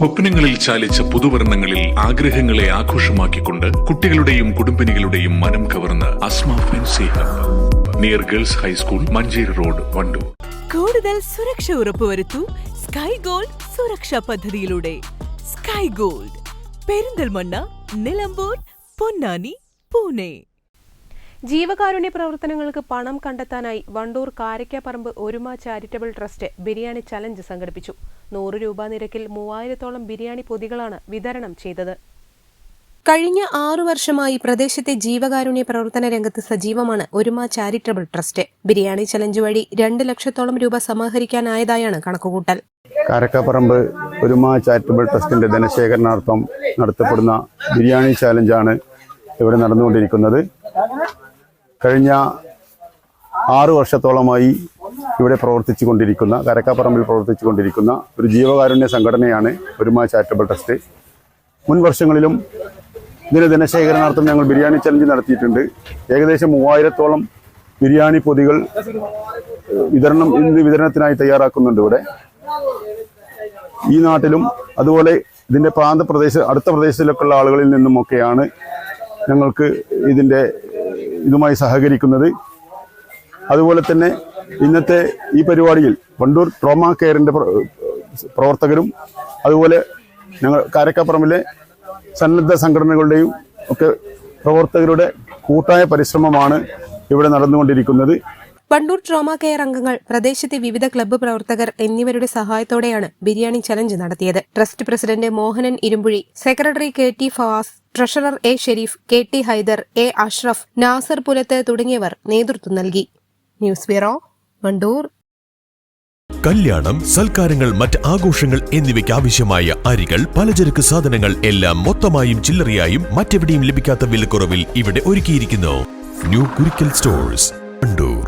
സ്വപ്നങ്ങളിൽ ചാലിച്ച പുതുവർണങ്ങളിൽ ആഗ്രഹങ്ങളെ ആഘോഷമാക്കിക്കൊണ്ട് കുട്ടികളുടെയും കുടുംബിനികളുടെയും മനം കവർന്ന് Asma near girls high school Manjeri road Wandoor. കൂടുതൽ സുരക്ഷ ഉറപ്പുവരുത്തൂ സ്കൈ ഗോൾഡ് സുരക്ഷാ പദ്ധതിയിലൂടെ. Sky gold. പെരിന്തൽമണ്ണ നിലമ്പൂർ പൊന്നാനി പൂനെ. ജീവകാരുണ്യ പ്രവർത്തനങ്ങൾക്ക് പണം കണ്ടെത്താനായി വണ്ടൂർ കാരയ്ക്കാപ്പറമ്പ് ഒരുമ ചാരിറ്റബിൾ ട്രസ്റ്റ് ബിരിയാണി ചലഞ്ച് സംഘടിപ്പിച്ചു. നൂറ് രൂപ നിരക്കിൽ മൂവായിരത്തോളം ബിരിയാണി പൊതികളാണ് വിതരണം ചെയ്തത്. കഴിഞ്ഞ ആറു വർഷമായി പ്രദേശത്തെ ജീവകാരുണ്യ പ്രവർത്തന രംഗത്ത് സജീവമാണ് ഒരുമ ചാരിറ്റബിൾ ട്രസ്റ്റ്. ബിരിയാണി ചലഞ്ച് വഴി രണ്ട് ലക്ഷത്തോളം രൂപ സമാഹരിക്കാനായതായാണ് കണക്കുകൂട്ടൽ. കാരക്കാപ്പറമ്പ് ഒരുമ ചാരിറ്റബിൾ ട്രസ്റ്റിന്റെ ധനശേഖരണാർത്ഥം നടത്തപ്പെടുന്ന ബിരിയാണി ചാലഞ്ചാണ് ഇവിടെ നടന്നുകൊണ്ടിരിക്കുന്നത്. കഴിഞ്ഞ ആറു വർഷത്തോളമായി ഇവിടെ പ്രവർത്തിച്ചു കൊണ്ടിരിക്കുന്ന കരക്കാപ്പറമ്പിൽ പ്രവർത്തിച്ചു കൊണ്ടിരിക്കുന്ന ഒരു ജീവകാരുണ്യ സംഘടനയാണ് ഒരുമ ചാരിറ്റബിൾ ട്രസ്റ്റ്. മുൻ വർഷങ്ങളിലും ഇതിന് ധനശേഖരണാർത്ഥം ഞങ്ങൾ ബിരിയാണി ചലഞ്ച് നടത്തിയിട്ടുണ്ട്. ഏകദേശം മൂവായിരത്തോളം ബിരിയാണി പൊതികൾ വിതരണം ഇന്ന് വിതരണത്തിനായി തയ്യാറാക്കുന്നുണ്ട് ഇവിടെ. ഈ നാട്ടിലും അതുപോലെ ഇതിന്റെ പ്രാന്ത പ്രദേശ അടുത്ത പ്രദേശത്തിലൊക്കെയുള്ള ആളുകളിൽ നിന്നുമൊക്കെയാണ് ഞങ്ങൾക്ക് ഇതിന്റെ ഏഹ്, ഇതുമായി സഹകരിക്കുന്നത്. അതുപോലെ തന്നെ ഇന്നത്തെ ഈ പരിപാടിയിൽ വണ്ടൂർ ട്രോമ കെയറിന്റെ പ്ര- പ്രവർത്തകരും അതുപോലെ ഞങ്ങൾ കാരക്കാപ്പുറമിലെ സന്നദ്ധ സംഘടനകളുടെയും ഒക്കെ പ്രവർത്തകരുടെ കൂട്ടായ പരിശ്രമമാണ് ഇവിടെ നടന്നുകൊണ്ടിരിക്കുന്നത്. വണ്ടൂർ ട്രോമ കെയർ അംഗങ്ങൾ പ്രദേശത്തെ വിവിധ ക്ലബ്ബ് പ്രവർത്തകർ എന്നിവരുടെ സഹായത്തോടെയാണ് ബിരിയാണി ചലഞ്ച് നടത്തിയത്. Trust president Mohanan Irumbuzhi secretary K T Fawaz treasurer A Sharif K T Haider A Ashraf Nasar Pulath തുടങ്ങിയവർ നേതൃത്വം നൽകി. ന്യൂസ് ബ്യൂറോ വണ്ടൂർ കല്യാണം സൽക്കാരങ്ങൾ മറ്റ് ആഘോഷങ്ങൾ എന്നിവയ്ക്ക് ആവശ്യമായ അരികൾ പലചരക്ക് സാധനങ്ങൾ എല്ലാം മൊത്തമായും ചില്ലറയായും മറ്റെവിടെയും ലഭിക്കാത്ത വിലക്കുറവിൽ ഇവിടെ ഒരുക്കിയിരിക്കുന്നു. New Kurikkal stores Wandoor